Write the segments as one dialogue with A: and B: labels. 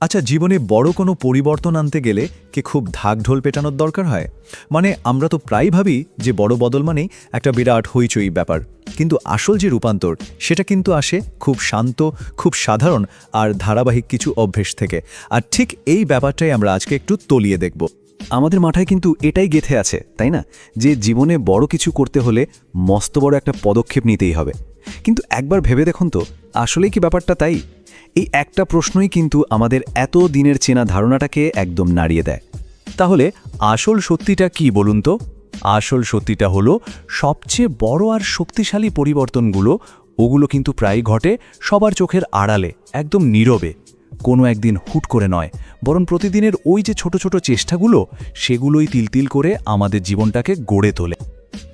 A: আচ্ছা জীবনে বড় কোনো পরিবর্তন আনতে গেলে কি খুব ঢাক ঢোল পেটানোর দরকার হয়? মানে আমরা তো প্রায় ভাবি যে বড় বদল মানেই একটা বিরাট হইচই ব্যাপার। কিন্তু আসল যে রূপান্তর, সেটা কিন্তু আসে খুব শান্ত, খুব সাধারণ আর ধারাবাহিক কিছু অভ্যেস থেকে। আর ঠিক এই ব্যাপারটাই আমরা আজকে একটু তলিয়ে দেখব।
B: আমাদের মাথায় কিন্তু এটাই গেথে আছে, তাই না? যে জীবনে বড় কিছু করতে হলে মস্ত বড় একটা পদক্ষেপ নিতেই হবে। কিন্তু একবার ভেবে দেখুন তো, আসলেই কি ব্যাপারটা তাই? এই একটা প্রশ্নই কিন্তু আমাদের এত দিনের চেনা ধারণাটাকে একদম নাড়িয়ে দেয়।
A: তাহলে আসল সত্যিটা কি বলুন তো? আসল সত্যিটা হলো, সবচেয়ে বড় আর শক্তিশালী পরিবর্তনগুলো, ওগুলো কিন্তু প্রায় ঘটে সবার চোখের আড়ালে, একদম নীরবে। কোনো একদিন হুট করে নয়, বরং প্রতিদিনের ওই যে ছোট ছোট চেষ্টাগুলো, সেগুলোই তিলতিল করে আমাদের জীবনটাকে গড়ে তোলে।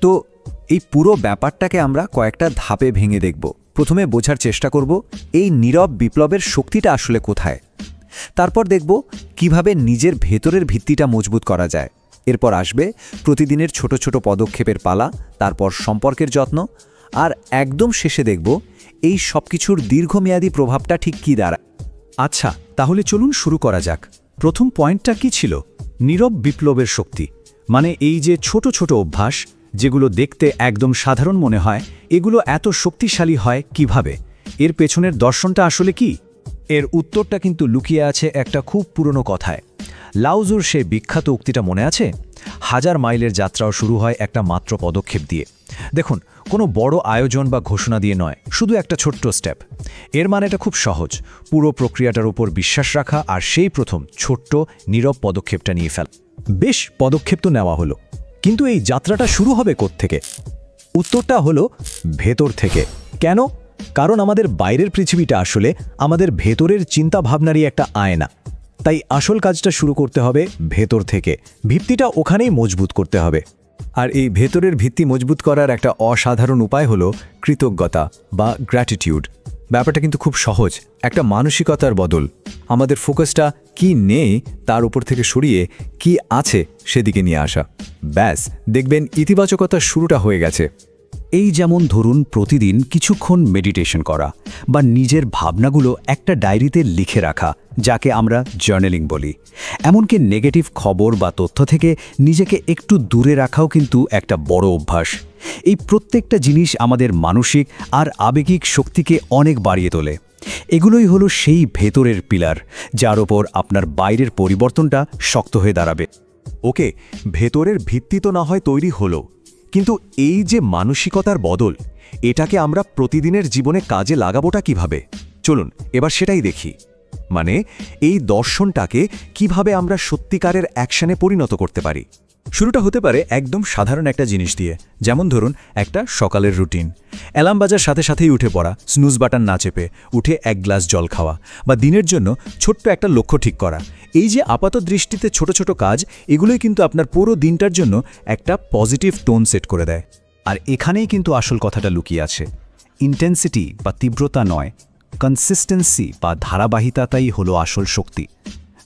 B: তো এই পুরো ব্যাপারটাকে আমরা কয়েকটা ধাপে ভেঙে দেখব। প্রথমে বোঝার চেষ্টা করব এই নীরব বিপ্লবের শক্তিটা আসলে কোথায়। তারপর দেখব কীভাবে নিজের ভেতরের ভিত্তিটা মজবুত করা যায়। এরপর আসবে প্রতিদিনের ছোট ছোট পদক্ষেপের পালা, তারপর সম্পর্কের যত্ন, আর একদম শেষে দেখব এই সব কিছুর দীর্ঘমেয়াদী প্রভাবটা ঠিক কী দাঁড়ায়
A: আচ্ছা তাহলে চলুন শুরু করা যাক। প্রথম পয়েন্টটা কি ছিল? নীরব বিপ্লবের শক্তি। মানে এই যে ছোট ছোট অভ্যাস যেগুলো দেখতে একদম সাধারণ মনে হয়, এগুলো এত শক্তিশালী হয় কীভাবে? এর পেছনের দর্শনটা আসলে কি? এর উত্তরটা কিন্তু লুকিয়ে আছে একটা খুব পুরনো কথায়। লাউজুর সে বিখ্যাত উক্তিটা মনে আছে? হাজার মাইলের যাত্রাও শুরু হয় একটা মাত্র পদক্ষেপ দিয়ে। দেখুন, কোনো বড় আয়োজন বা ঘোষণা দিয়ে নয়, শুধু একটা ছোট্ট স্টেপ। এর মানে এটা খুব সহজ, পুরো প্রক্রিয়াটার উপর বিশ্বাস রাখা আর সেই প্রথম ছোট্ট, নীরব পদক্ষেপটা নিয়ে ফেল। বেশ, পদক্ষেপ তো নেওয়া হলো। কিন্তু এই যাত্রাটা শুরু হবে থেকে উত্তরটা হলো ভেতর থেকে। কেন? কারণ আমাদের বাইরের পৃথিবীটা আসলে আমাদের ভেতরের চিন্তা ভাবনারই একটা আয়না। তাই আসল কাজটা শুরু করতে হবে ভেতর থেকে। ভিত্তিটা ওখানেই মজবুত করতে হবে। আর এই ভেতরের ভিত্তি মজবুত করার একটা অসাধারণ উপায় হলো কৃতজ্ঞতা বা গ্র্যাটিটিউড ব্যাপারটা কিন্তু খুব সহজ। একটা মানসিকতার বদল। আমাদের ফোকাসটা কি নেই তার উপর থেকে সরিয়ে কি আছে সেদিকে নিয়ে আসা। ব্যাস, দেখবেন ইতিবাচকতার শুরুটা হয়ে গেছে।
B: এই যেমন ধরুন প্রতিদিন কিছুক্ষণ মেডিটেশন করা বা নিজের ভাবনাগুলো একটা ডায়েরিতে লিখে রাখা, যাকে আমরা জার্নালিং বলি। এমনকি নেগেটিভ খবর বা তথ্য থেকে নিজেকে একটু দূরে রাখাও কিন্তু একটা বড় অভ্যাস। এই প্রত্যেকটা জিনিস আমাদের মানসিক আর আবেগিক শক্তিকে অনেক বাড়িয়ে তোলে। এগুলোই হলো সেই ভেতরের পিলার, যার ওপর আপনার বাইরের পরিবর্তনটা শক্ত হয়ে দাঁড়াবে।
A: ওকে, ভেতরের ভিত্তি তো না হয় তৈরি হলো। কিন্তু এই যে মানসিকতার বদল, এটাকে আমরা প্রতিদিনের জীবনে কাজে লাগাবোটা কীভাবে? চলুন, এবার সেটাই দেখি। মানে এই দর্শনটাকে কীভাবে আমরা সত্যিকারের অ্যাকশানে পরিণত করতে পারি? শুরুটা হতে পারে একদম সাধারণ একটা জিনিস দিয়ে। যেমন ধরুন, একটা সকালের রুটিন। অ্যালার্ম বাজার সাথে সাথেই উঠে পড়া, স্নুজ বাটন না চেপে উঠে এক গ্লাস জল খাওয়া বা দিনের জন্য ছোট্ট একটা লক্ষ্য ঠিক করা। এই যে আপাত দৃষ্টিতে ছোট ছোট কাজ, এগুলোই কিন্তু আপনার পুরো দিনটার জন্য একটা পজিটিভ টোন সেট করে দেয়।
B: আর এখানেই কিন্তু আসল কথাটা লুকিয়ে আছে। ইন্টেন্সিটি বা তীব্রতা নয়, কনসিস্টেন্সি বা ধারাবাহিকতাই হলো আসল শক্তি।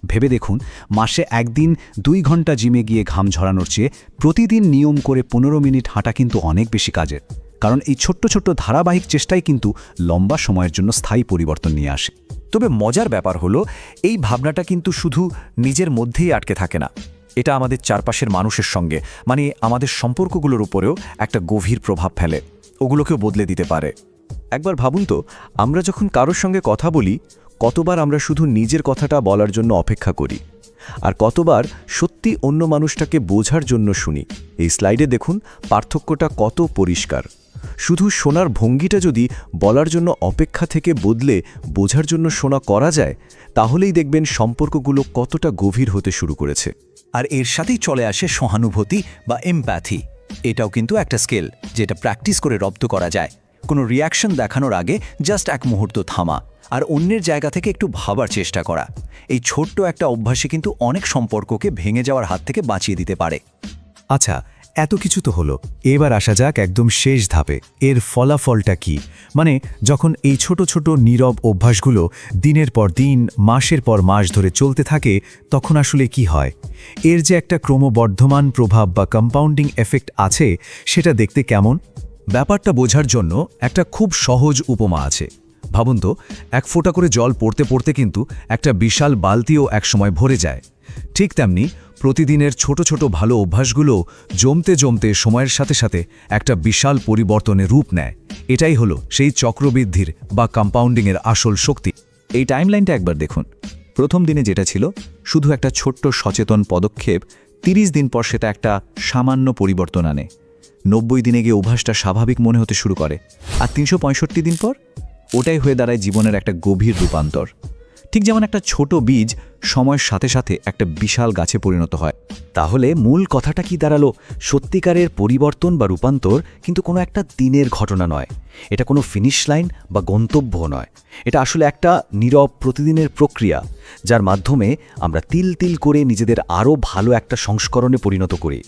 B: ভেবে দেখুন, মাসে একদিন দুই ঘণ্টা জিমে গিয়ে ঘাম ঝরানোর চেয়ে প্রতিদিন নিয়ম করে পনেরো মিনিট হাঁটা কিন্তু অনেক বেশি কাজের। কারণ এই ছোট্ট ছোট্ট ধারাবাহিক চেষ্টাই কিন্তু লম্বা সময়ের জন্য স্থায়ী পরিবর্তন নিয়ে আসে।
A: তবে মজার ব্যাপার হলো, এই ভাবনাটা কিন্তু শুধু নিজের মধ্যেই আটকে থাকে না। এটা আমাদের চারপাশের মানুষের সঙ্গে মানে আমাদের সম্পর্কগুলোর উপরেও একটা গভীর প্রভাব ফেলে। ওগুলোকেও বদলে দিতে পারে। একবার ভাবুন তো, আমরা যখন কারোর সঙ্গে কথা বলি কতবার আমরা শুধু নিজের কথাটা বলার জন্য অপেক্ষা করি, আর কতবার সত্যি অন্য মানুষটাকে বোঝার জন্য শুনি। এই স্লাইডে দেখুন পার্থক্যটা কত পরিষ্কার। শুধু শোনার ভঙ্গিটা যদি বলার জন্য অপেক্ষা থেকে বদলে বোঝার জন্য শোনা করা যায়, তাহলেই দেখবেন সম্পর্কগুলো কতটা গভীর হতে শুরু করেছে।
C: আর এর সাথেই চলে আসে সহানুভূতি বা এমপ্যাথি এটাও কিন্তু একটা স্কেল যেটা প্র্যাকটিস করে রপ্ত করা যায়। কোনো রিয়াকশন দেখানোর আগে জাস্ট এক মুহূর্ত থামা আর অন্যের জায়গা থেকে একটু ভাবার চেষ্টা করা। এই ছোট্ট একটা অভ্যাসে কিন্তু অনেক সম্পর্ককে ভেঙে যাওয়ার হাত থেকে বাঁচিয়ে দিতে পারে।
A: আচ্ছা এত কিছু তো হলো। এবার আসা যাক একদম শেষ ধাপে। এর ফলাফলটা কি? মানে যখন এই ছোট ছোট নীরব অভ্যাসগুলো দিনের পর দিন, মাসের পর মাস ধরে চলতে থাকে, তখন আসলে কি হয়? এর যে একটা ক্রমবর্ধমান প্রভাব বা কম্পাউন্ডিং এফেক্ট আছে, সেটা দেখতে কেমন? ব্যাপারটা বোঝার জন্য একটা খুব সহজ উপমা আছে।
D: ভাবুন তো, এক ফোঁটা করে জল পড়তে পড়তে কিন্তু একটা বিশাল বালতিও একসময় ভরে যায়। ঠিক তেমনি প্রতিদিনের ছোট ছোট ভালো অভ্যাসগুলো জমতে জমতে সময়ের সাথে সাথে একটা বিশাল পরিবর্তনে রূপ নেয়। এটাই হলো সেই চক্রবৃদ্ধির বা কম্পাউন্ডিংয়ের আসল শক্তি।
C: এই টাইমলাইনটা একবার দেখুন। প্রথম দিনে যেটা ছিল, শুধু একটা ছোট্ট সচেতন পদক্ষেপ ৩০ দিন পর সেটা একটা সামান্য পরিবর্তন আনে। নব্বই দিনে গিয়ে অভ্যাসটা স্বাভাবিক মনে হতে শুরু করে। আর তিনশো পঁয়ষট্টি দিন পর ওটাই হয়ে দাঁড়ায় জীবনের একটা গভীর রূপান্তর। ঠিক যেমন একটা ছোট বীজ সময়ের সাথে সাথে একটা বিশাল গাছে পরিণত হয়।
B: তাহলে মূল কথাটা কি দাঁড়াল? সত্যিকারের পরিবর্তন বা রূপান্তর কিন্তু কোনো একটা দিনের ঘটনা নয়। এটা কোনো ফিনিশ লাইন বা গন্তব্য নয়। এটা আসলে একটা নীরব প্রতিদিনের প্রক্রিয়া, যার মাধ্যমে আমরা তিল তিল করে নিজেদের আরও ভালো একটা সংস্করণে পরিণত করি।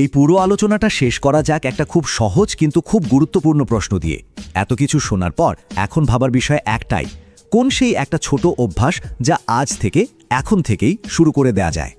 A: এই পুরো আলোচনাটা শেষ করা যাক একটা খুব সহজ কিন্তু খুব গুরুত্বপূর্ণ প্রশ্ন দিয়ে। এত কিছু শোনার পর এখন ভাবার বিষয় একটাই, কোন সেই একটা ছোট অভ্যাস যা আজ থেকে, এখন থেকেই শুরু করে দেয়া যায়?